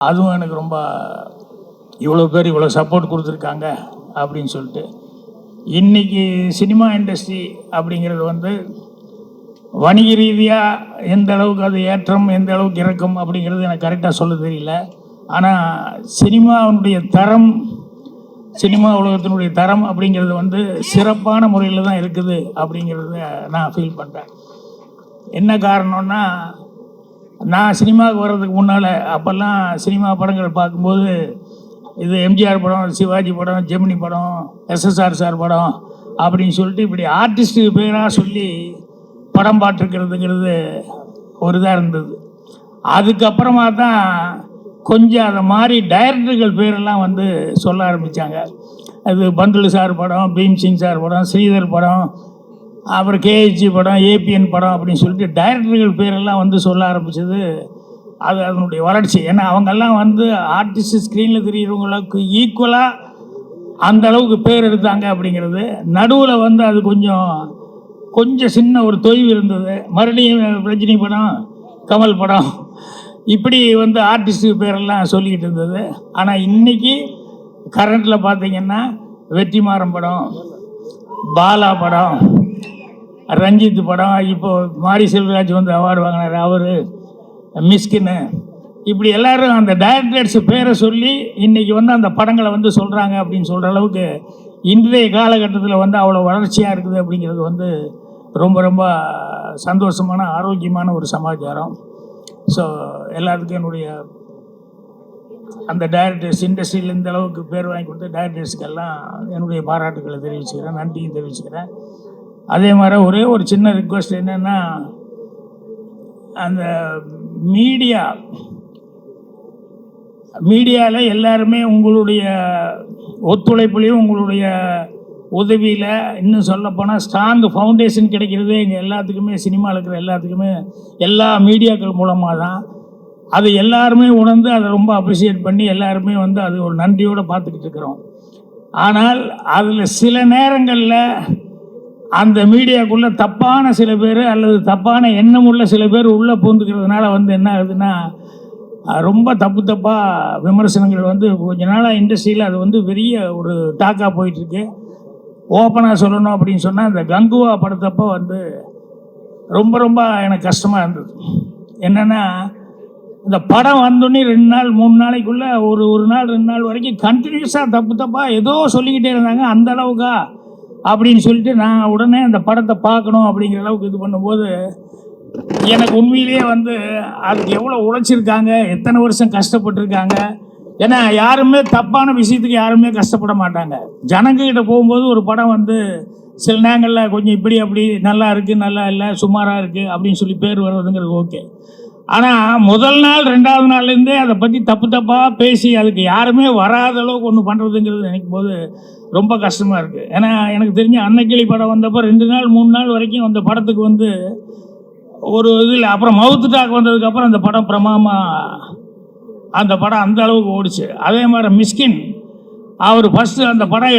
அதுவும் எனக்கு ரொம்ப இவ்வளோ பேர் இவ்வளோ சப்போர்ட் கொடுத்துருக்காங்க அப்படின்னு சொல்லிட்டு. இன்றைக்கி சினிமா இண்டஸ்ட்ரி அப்படிங்கிறது வந்து வணிக ரீதியாக எந்த அளவுக்கு அது ஏற்றம் எந்த அளவுக்கு இறக்கம் அப்படிங்கிறது எனக்கு கரெக்டாக சொல்ல தெரியல. ஆனால் சினிமாவுடைய தரம் சினிமா உலகத்தினுடைய தரம் அப்படிங்கிறது வந்து சிறப்பான முறையில் தான் இருக்குது அப்படிங்கிறத நான் ஃபீல் பண்ணுறேன் என்ன காரணம்னா நான் சினிமாவுக்கு வர்றதுக்கு முன்னால் அப்போல்லாம் சினிமா படங்கள் பார்க்கும்போது இது எம்ஜிஆர் படம் சிவாஜி படம் ஜெமினி படம் எஸ்எஸ்ஆர் சார் படம் அப்படின்னு சொல்லிட்டு இப்படி ஆர்டிஸ்ட்டு பேராக சொல்லி படம் பார்த்துருக்கிறதுங்கிறது ஒரு இதாக இருந்தது. அதுக்கப்புறமா தான் கொஞ்சம் அதை மாதிரி டைரக்டர்கள் பேரெல்லாம் வந்து சொல்ல ஆரம்பித்தாங்க அது பந்துலு சார் படம் பீம் சிங் சார் படம் ஸ்ரீதர் படம் அப்புறம் கேஹெச்சி படம் ஏபிஎன் படம் அப்படின்னு சொல்லிட்டு டைரக்டர்கள் பேரெல்லாம் வந்து சொல்ல ஆரம்பித்தது அது அதனுடைய வளர்ச்சி. ஏன்னா அவங்கெல்லாம் வந்து ஆர்டிஸ்ட் ஸ்க்ரீனில் தெரிகிறவங்களுக்கு ஈக்குவலாக அந்த அளவுக்கு பேர் எடுத்தாங்க அப்படிங்கிறது. நடுவில் வந்து அது கொஞ்சம் கொஞ்சம் சின்ன ஒரு தொய்வு இருந்தது. மறுபடியும் ரஜினி படம் கமல் படம் இப்படி வந்து ஆர்டிஸ்ட்டு பேரெல்லாம் சொல்லிக்கிட்டு இருந்தது. ஆனால் இன்னைக்கு கரண்ட்டில் பார்த்தீங்கன்னா வெற்றிமாறன் படம் பாலா படம் ரஞ்சித் படம் இப்போ மாரி செல்வராஜ் வந்து அவார்டு வாங்கினார். அவர் மிஸ்கின்னு. இப்படி எல்லாரும் அந்த டைரக்டர்ஸ் பேரை சொல்லி இன்னைக்கு வந்து அந்த படங்களை வந்து சொல்கிறாங்க அப்படின்னு சொல்கிற அளவுக்கு இன்றைய காலகட்டத்தில் வந்து அவ்வளோ வளர்ச்சியாக இருக்குது அப்படிங்கிறது வந்து ரொம்ப ரொம்ப சந்தோஷமான ஆரோக்கியமான ஒரு சமாச்சாரம். ஸோ எல்லாத்துக்கும் என்னுடைய அந்த டைரக்டர்ஸ் இண்டஸ்ட்ரியில் இந்த அளவுக்கு பேர் வாங்கி கொடுத்த டைரக்டர்ஸ்க்கெல்லாம் என்னுடைய பாராட்டுகளை தெரிவிச்சுக்கிறேன். நன்றியும் தெரிவிச்சுக்கிறேன். அதே மாதிரி ஒரே ஒரு சின்ன ரிக்வெஸ்ட் என்னென்னா அந்த மீடியா மீடியாவில் எல்லாருமே உங்களுடைய ஒத்துழைப்புலையும் உங்களுடைய உதவியில் இன்னும் சொல்லப்போனால் ஸ்ட்ராங் ஃபவுண்டேஷன் கிடைக்கிறதே எங்கள் எல்லாத்துக்குமே சினிமாவில் இருக்கிற எல்லாத்துக்குமே எல்லா மீடியாக்கள் மூலமாக தான் அது எல்லாருமே உணர்ந்து அதை ரொம்ப அப்ரிஷியேட் பண்ணி எல்லாருமே வந்து அது ஒரு நன்றியோடு பார்த்துக்கிட்டு இருக்கிறோம். ஆனால் அதில் சில நேரங்களில் அந்த மீடியாக்குள்ளே தப்பான சில பேர் அல்லது தப்பான எண்ணம் உள்ள சில பேர் உள்ளே பூந்துக்கிறதுனால வந்து என்ன ஆகுதுன்னா ரொம்ப தப்பு தப்பாக விமர்சனங்கள் வந்து கொஞ்ச நாளாக இண்டஸ்ட்ரியில் அது வந்து பெரிய ஒரு டாக்காக போயிட்டுருக்கு. ஓப்பனாக சொல்லணும் அப்படின்னு சொன்னால் இந்த கங்குவா படத்தப்போ வந்து ரொம்ப ரொம்ப எனக்கு கஷ்டமாக இருந்தது. என்னென்னா இந்த படம் வந்தோடனே ரெண்டு நாள் மூணு நாளைக்குள்ளே ஒரு ஒரு நாள் ரெண்டு நாள் வரைக்கும் கண்டினியூஸாக தப்பு தப்பாக ஏதோ சொல்லிக்கிட்டே இருந்தாங்க. அந்த அளவுக்கா அப்படின்னு சொல்லிட்டு நான் உடனே அந்த படத்தை பார்க்கணும் அப்படிங்கிற அளவுக்கு இது பண்ணும்போது எனக்கு உண்மையிலேயே வந்து அதுக்கு எவ்வளோ உழைச்சிருக்காங்க எத்தனை வருஷம் கஷ்டப்பட்டிருக்காங்க. ஏன்னா யாருமே தப்பான விஷயத்துக்கு யாருமே கஷ்டப்பட மாட்டாங்க. ஜனங்ககிட்ட போகும்போது ஒரு படம் வந்து சில நேரங்களில் கொஞ்சம் இப்படி அப்படி நல்லா இருக்குது நல்லா இல்லை சுமாராக இருக்குது அப்படின்னு சொல்லி பேர் வர்றதுங்கிறது ஓகே. ஆனால் முதல் நாள் ரெண்டாவது நாள்லேருந்தே அதை பற்றி தப்பு தப்பாக பேசி அதுக்கு யாருமே வராத அளவுக்கு ஒன்று பண்ணுறதுங்கிறது நினைக்கும் போது ரொம்ப கஷ்டமாக இருக்குது ஏன்னா எனக்கு தெரிஞ்ச அன்னக்கிளி படம் வந்தப்போ ரெண்டு நாள் மூணு நாள் வரைக்கும் அந்த படத்துக்கு வந்து ஒரு இதில் அப்புறம் மவுத்து டாக் வந்ததுக்கப்புறம் அந்த படம் பிரமாமா அந்த படம் அந்த அளவுக்கு ஓடிச்சு. அதே மாதிரி மிஸ்கின் அவர் ஃபஸ்ட்டு அந்த படம்